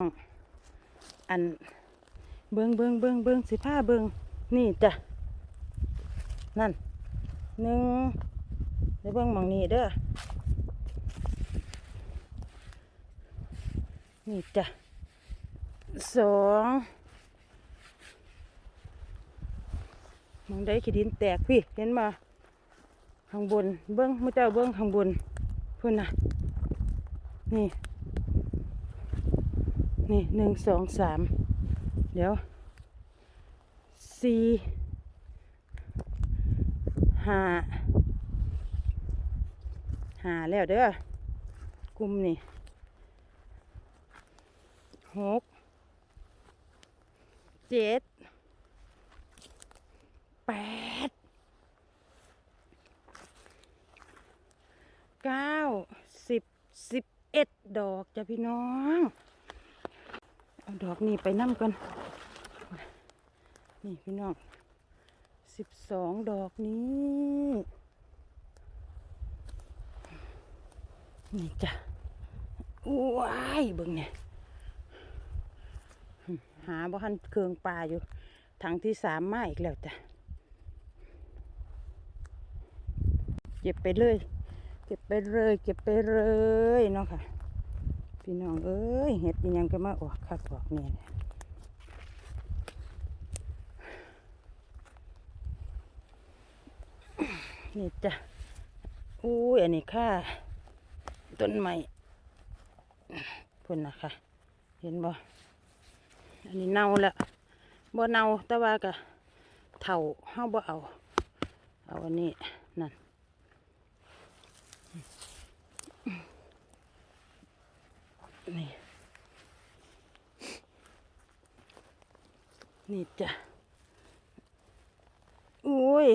อันเบิงเบิงเบิงเบิงสิผ้าเบิงนี่จ้ะนั่นหนึ่งเดี๋ยวเบิงมองนี่เด้อนี่จ้ะสองมองได้ขีดินแตกพี่เห็นมาข้างบนเบิ้งมือเจ้าเบิ้งข้างบนพุ่นนะนี่ นี่หนึ่งสองสามเดี๋ยวสี่ห้าห้าแล้วเด้อกลุ่มนี่หกเจ็ดแปดเก้าสิบสิบเอ็ดดอกจ้ะพี่น้อง เอาดอกนี้ไปนั่กัน นี่พี่น้องสิบสองดอกนี้ นี่จ้ะว้ายเบิ่งเนี่ยหึหาบ่ทันเครืองปลาอยู่ถังที่สามมาอีกแล้วจ้ะเก็บไปเลย เก็บไปเลย เก็บไปเลยเนาะค่ะ พี่น้องเอ้ยเห็ดยังก็มาออกคักออกเนี่ยนี่จ้ะอุ้ยอันนี้ค่าต้นไม้พุ่นนะคะ เห็นบ่อันนี้เน่าแล้วบ่เน่าแต่ว่าก็เถ่าเฮาบ่เอา เอาอันนี้ นี่นี่จ้ะอุ้ย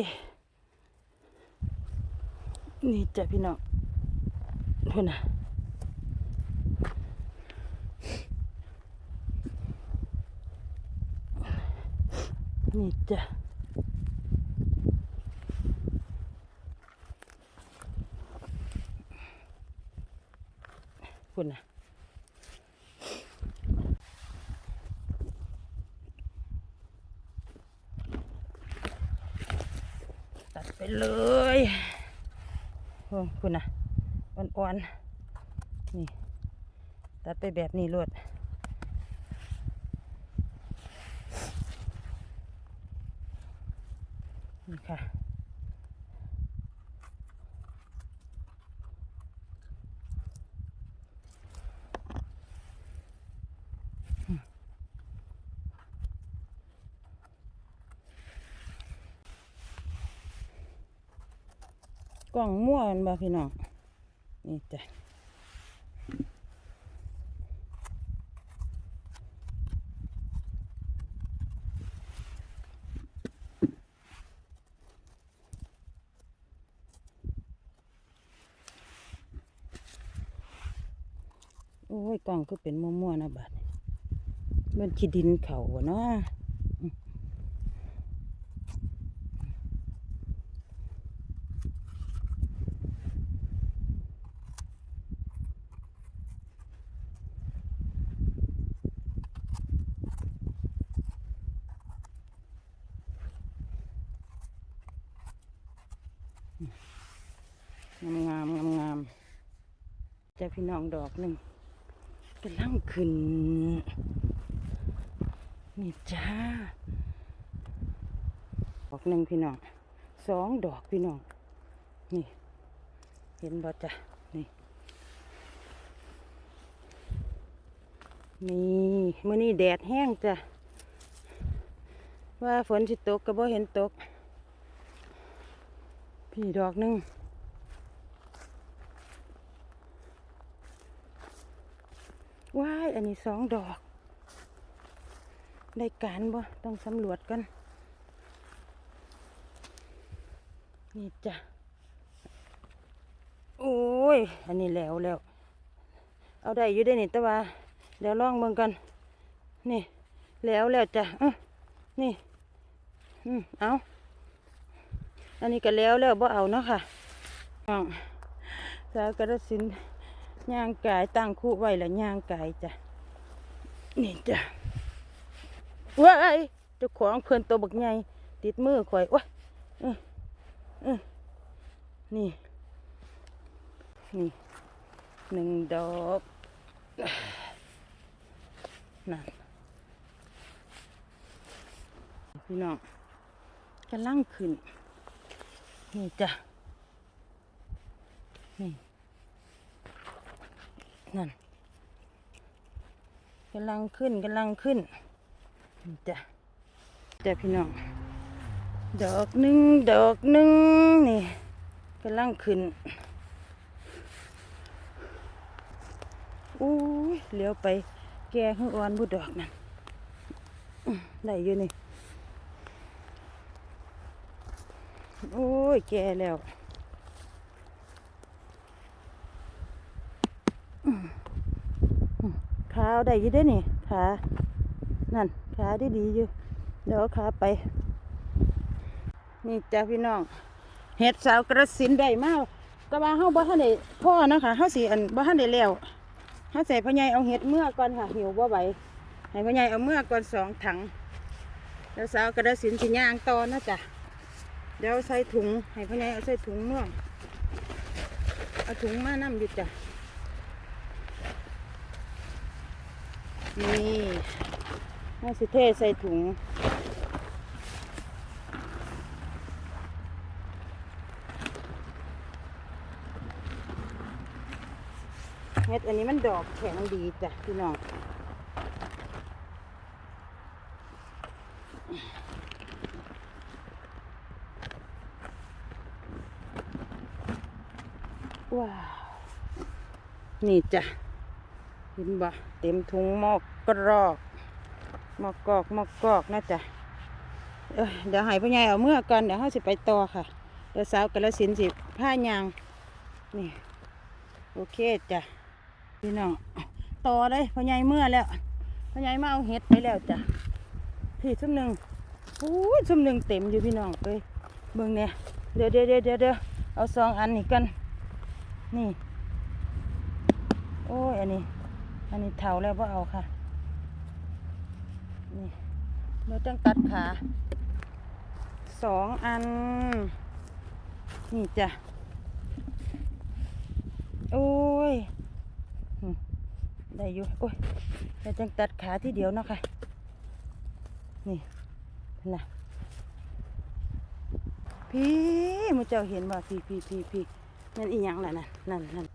นี่จ้ะพี่น้องพูนะนี่จ้ะพูดนะ ตัดไป เลยโอ้คุณนะอ่อนๆนี่ ตัดไปแบบนี้รวดนี่ค่ะ กล่องมั่วมันบ่พี่น้อง นี่จ้ะโอ้ยกล่องก็เป็นมั่วๆนะบัดนี้มันขี้ดินเขาเนาะ งามงามงามงามๆจ้า พี่น้องดอกหนึ่งกำลังขึ้น นี่จ้า ดอกหนึ่งพี่น้องสองดอกพี่น้อง นี่ เห็นบ่จ้ะนี่ นี่มื้อนี้แดดแห้งจ้ะ ว่าฝนสิตกก็บ่เห็นตก พี่ดอกหนึ่ง ว้าย อันนี้สองดอก ได้การบ่ ต้องสำรวจกัน นี่จ้ะ โอ้ย อันนี้แล้วแล้ว เอาได้อยู่ได้นี่แต่ว่าเดี๋ยวลองเบิ่งกัน นี่ แล้วแล้วจ้ะนี่ อืมเอาอันนี้ก็แล้วแล้วบ่เอาเนาะค่ะน้อสาวกระสิน ย่างกายตั้งคู่ไว้แล้วย่างกายจ้ะนี่จ้ะว้ายเจ้าของเพื่อนตัวบักใหญ่ติดมือข่อยว้ายเออเออนี่ นี่หนึ่งดอกนั่นพี่น้องกำลังขึ้น นี่จ้ะนี่ นั่นกำลังขึ้นกำลังขึ้นจ้ะจ้ะพี่น้องดอกหนึ่งดอกหนึ่งนี่กำลังขึ้นอุ้ยเลี้ยวไปแกข้างอ่อนบุดอกนั่นได้อยู่นี่โอ้ยแก่แล้วอื้ออื้อ ขาได้ยี่ได้นี่ขานั่นขาไดีดีอยู่ เดี๋ยวขาไป นี่จ้าพี่น้อง เห็ดสาวกระสินได้มากแต่ว่าเฮาบ่ทันได้พ่อนะคะเฮาสิอันบ่ทันได้แล้วเฮาใส่พ่อใหญ่เอาเห็ดเมื่อก่อนค่ะหิวบ่ไหวให้พ่อใหญ่เอาเมื่อก่อนสองถังแล้วสาวกระสินสิย่างต่อนะจ๊ะเดี๋ยวใส่ถุงให้พ่อใหญ่เอาใส่ถุงม่วงเอาถุงมาน้ำอยู่จ้ะ นี่น่าสิเทใส่ถุง เฮ็ดอันนี้มันดอกแข็งดีจ้ะพี่น้องว้าว นี่จ้ะเห็นบ่ เต็มถุงหมอกกรอกหมอกกอกหมอกกอกนะจ๊ะเเดี๋ยวให้พ่อใหญ่เอาเมื่อก่อนเดี๋ยวเขาสิไปต่อค่ะเดี๋ยวสาวกระสินสิผ้ายางนี่โอเคจ้ะพี่น้องต่อเลยพ่อใหญ่เมื่อแล้วพ่อใหญ่มาเอาเห็ดไปแล้วจ้ะพี่ซุ่มหนึ่งอู้ยซุ่มหนึ่งเต็มอยู่พี่น้องเอ้ยเบิ่งเนี่ยเดี๋ยวเดี๋ยวเดี๋ยวเดี๋ยวเดี๋ยวเอาสองอันนี้กันนี่โอ้ยอันนี้ อันนี้เท่าแล้วว่าเอาค่ะ นี่เราต้องตัดขาสองอัน นี่จ้ะ โอ้ย ได้อยู่ โอ้ยเราจังตัดขาที่เดียวเนาะค่ะ นี่นะพี่มูเจ้าเห็นว่าพี่พี่พี่พี่นั่นอีหยังแหละนั่นนั่นนั่น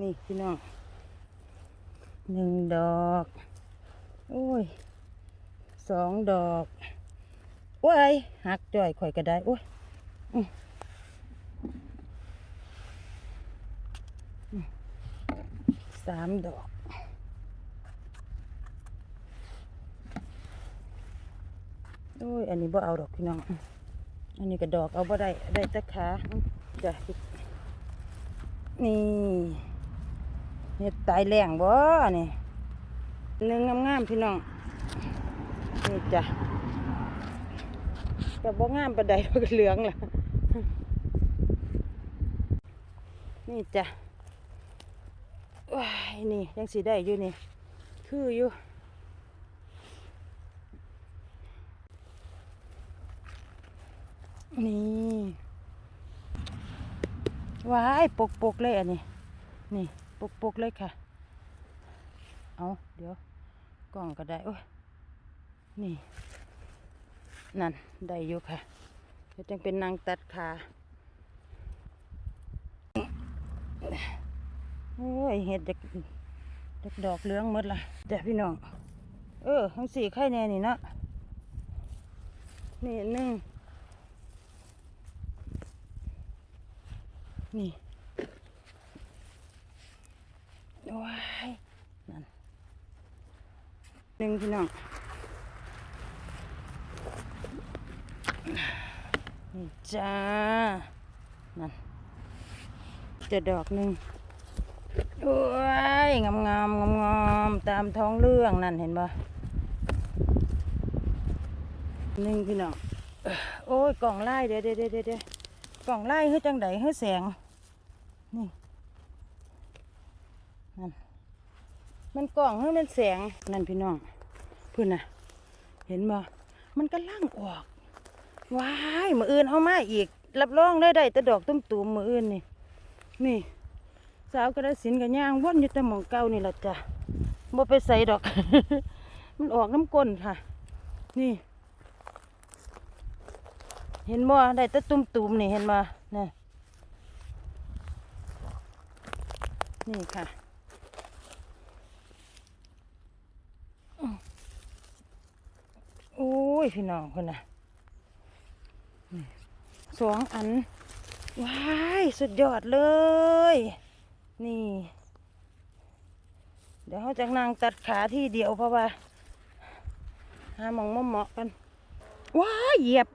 นี่พี่น้อง หนึ่งดอกโอ้ยสองดอกโอ้ยหักจ่อยข่อยก็ได้โอ้ยสามดอกโอ้ยอันนี้บ่เอาดอกพี่น้อง อันนี้ก็ดอกเอาบ่ได้ได้แต่ขาจ้ะนี่ เฮ็ดตายแรงบ่นี่หนึ่งงามๆพี่น้องนี่จ้ะแต่บ่งามปานใดก็เหลืองล่ะนี่จ้ะว้ายนี่ยังสีได้อยู่นี่ คืออยู่นี่ว้ายปกปกๆเลยอันนี้นี่ ปกปกๆเลยค่ะ เอาเดี๋ยวกล่องก็ได้โอ้ยนี่ นั่น ได้อยู่ค่ะเดี๋ยวจังเป็นนางตัดขาโอ้ยเห็ดเด็กเด็กดอกเหลืองหมดละจ้ะพี่น้อง เออทั้งสี่ไข่แน่นี่เนาะนี่หนึ่งนี่ ว้ายนั่นหนึ่งพี่น้องนี่จ้า นั่นจะดอกหนึ่งโอ้ยงามงามงามงามๆตามท้องเรื่องนั่นเห็นปะหนึ่งพี่น้องเอ้อโอ้ยกล่องไล่เดี๋ยวเดี๋ยวเดี๋ยวเดี๋ยวกล่องไล่เฮ้ยจังไดเฮ้ยแสง นี่ นั่น มันกล่องให้มันแสงนั่นพี่น้องพุ่นน่ะเห็นบ่มันก็ล่างออกว้ายมืออื่นเอามาอีก รับรองได้ได้แต่ดอกตุ้มตูมมืออื่นนี่ นี่ สาวกระสินกับย่างว่นอยู่แต่หมองเก่านี่แหละจ้ะบ่ไปใส่ดอก มันออกน้ำก้นค่ะ นี่ เห็นบ่ได้แต่ตุ้มตูมนี่เห็นบ่นี่นี่ค่ะ โอ้ยพี่น้องคนน่ะสองอัน ว้ายสุดยอดเลย นี่ เดี๋ยวเขาจะนั่งตัดขาที่เดียวเพราะว่า หามองมาเหมาะกัน ว้ายเหยียบ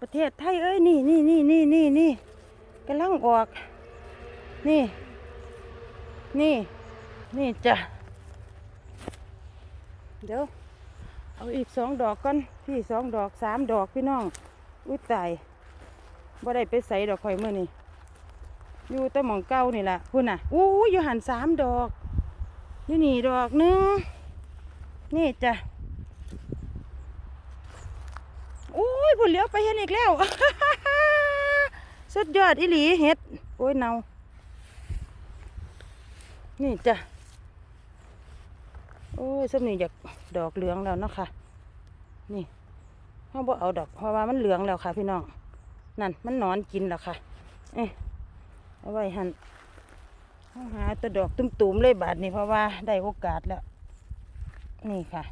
ประเทศไทยเอ้ย นี่นี่นี่นี่นี่นี่กำลังออก นี่ นี่ นี่จ้ะ เดี๋ยว เอาอีกสองดอกก่อนพี่สองดอกสามดอกพี่น้องอุ้ยตายบ่ได้ไปใส่ดอกข่อยมื่อนี่อยู่แต่หมองเก้านี่แหละพุ่นน่ะอู้ยอยู่หันสามดอกนี่นี่ดอกนึงนี่จ้ะอุ้ยพุ่นเลี้ยวไปเห็นอีกแล้วสุดยอดอีหลีเห็ดโอ้ยเนานี่จ้ะโอ้ยส้มนี่อยาก ดอกเหลืองแล้วเนาะค่ะ นี่เขาบ่เอาดอก เพราะว่ามันเหลืองแล้วค่ะ พี่น้อง นั่นมันนอนกินแล้วค่ะ เอ้ยเอาไว้หันเอาหาแตัวดอกตุ้มๆเลยบาทนี่เพราะว่าได้โอกาสแล้ว นี่ค่ะ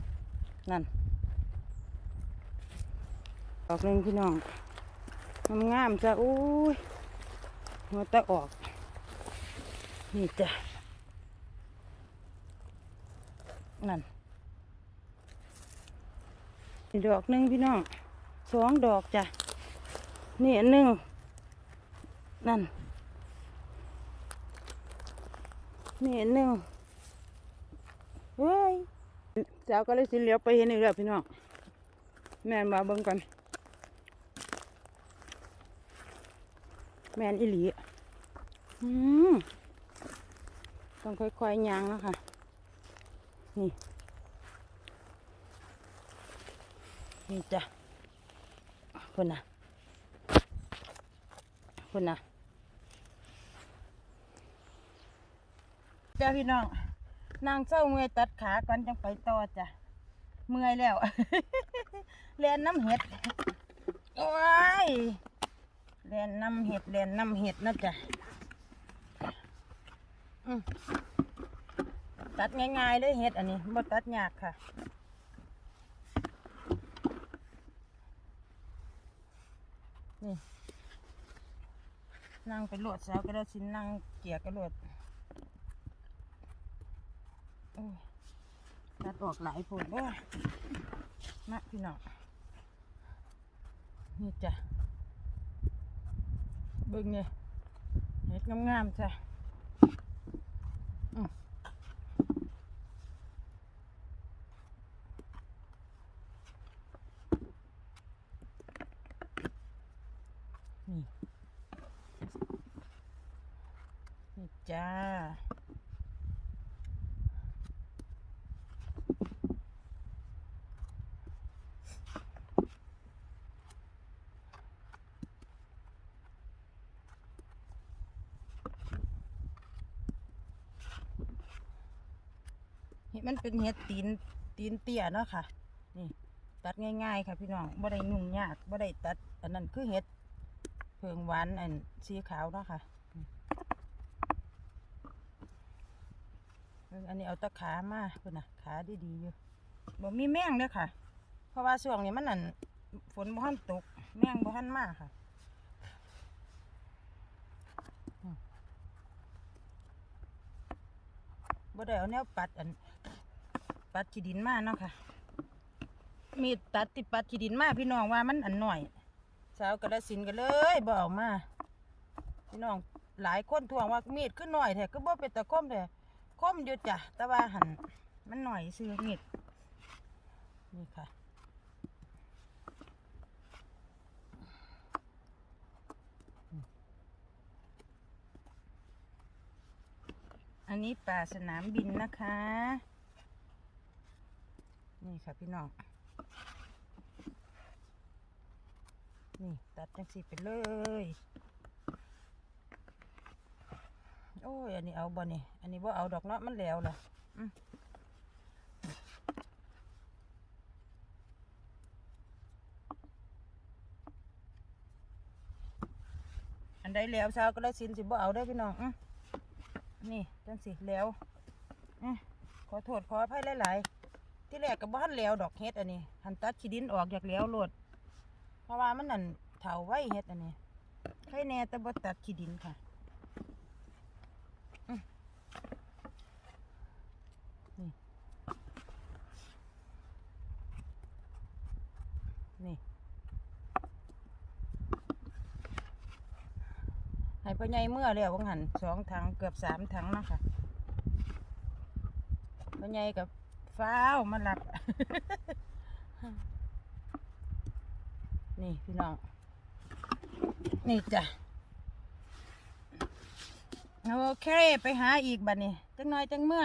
นั่น ดอกหนึ่งพี่น้องมันงามจ้ะอุ้ยหัวตะออก นี่จ้ะนั่น ดอกหนึ่งพี่น้องสองดอกจ้ะนี่อันหนึ่งนั่นนี่อันหนึ่งเว้ยเจ้าก็เลยสิเหลียวไปเห็นอีกแล้วพี่น้องแม่นมาเบิ่งกันแม่นอีหลีอืมต้องค่อยๆย่างแล้วค่ะนี่ นี่จ้ะคนน่ะคนน่ะจ้าพี่น้อง นางเศร้าเมื่อยตัดขาก่อนจังไปต่อจ้ะ เมื่อยแล้วเรียนน้ำเห็ด โอ้ยเรียนน้ำเห็ดเรียนน้ำเห็ดนะจ๊ะตัดง่ายๆเลยเฮ็ดอันนี้บ่ตัดยากค่ะ นี่ นั่งไปโหลดสาวก็ได้สินั่งเกี่ยกระโหลดโอ้ยตัดออกหลายผลว่ามาพี่น้องนี่จ้ะเบิ่งเนี่ยเฮ็ดงามๆจ้ะนี่นี่ จ้า เห็ดมันเป็นเห็ดตีนตีนเตี้ยเนาะค่ะ นี่ ตัดง่ายๆ ค่ะพี่น้องบ่ได้ยุ่งยากบ่ได้ตัด อันนั้นคือเห็ดเพิงหวานอันสีขาวเนาะค่ะเบิ่ง อันนี้เอาตะขามาเพิ่นน่ะขาดีอยู่บ่มีแมงเด้อค่ะ เพราะว่าช่วงนี้มันนั่นฝนบ่ทันตก แมงบ่ทันมาค่ะบ่ได้เอาแนวปัดอัน ปัดขี้ดินมาเนาะค่ะ มีตัดติดปัดขี้ดินมาพี่น้องว่ามันอันหน่อย สาวกระสินกันเลยบ่เอามา พี่น้องหลายคนทวงว่ามีดขึ้นหน่อยแท้ก็บ่เป็นตะคมแท้ คมอยู่จ้ะ แต่ว่าหันมันหน่อยซื้อมีดนี่ค่ะอันนี้ป่าสนามบินนะคะ นี่ค่ะพี่น้อง นี่ ตัดจังสีไปเลย โอ้ย อันนี้เอาบ่นี่ อันนี้บ่เอาดอกเนาะมันแล้วล่ะอืมอันใดแล้วสาก็ได้สินสิบ่เอาได้พี่น้องอนี่จังสิแล้วอขอโทษขออภัยหลายๆ ที่แรกก็บ่ทันแล้วดอกเฮ็ดอันนี้ หันตัดขี้ดินออกอยากแล้วโหลด เพราะว่ามันนั่นเถาไว้เฮ็ดอันนี้ใครแน่แต่บ่ตัดขี้ดินค่ะอื้อนี่ นี่ ให้ พ่อใหญ่เมื่อแล้ววังหันสองถังเกือบสามถังนะค่ะพ่อใหญ่กับฟ้าวมาหลับ นี่พี่น้อง นี่จ้ะโอเคไปหาอีกบัดนี้จังน้อยจังเมื่อ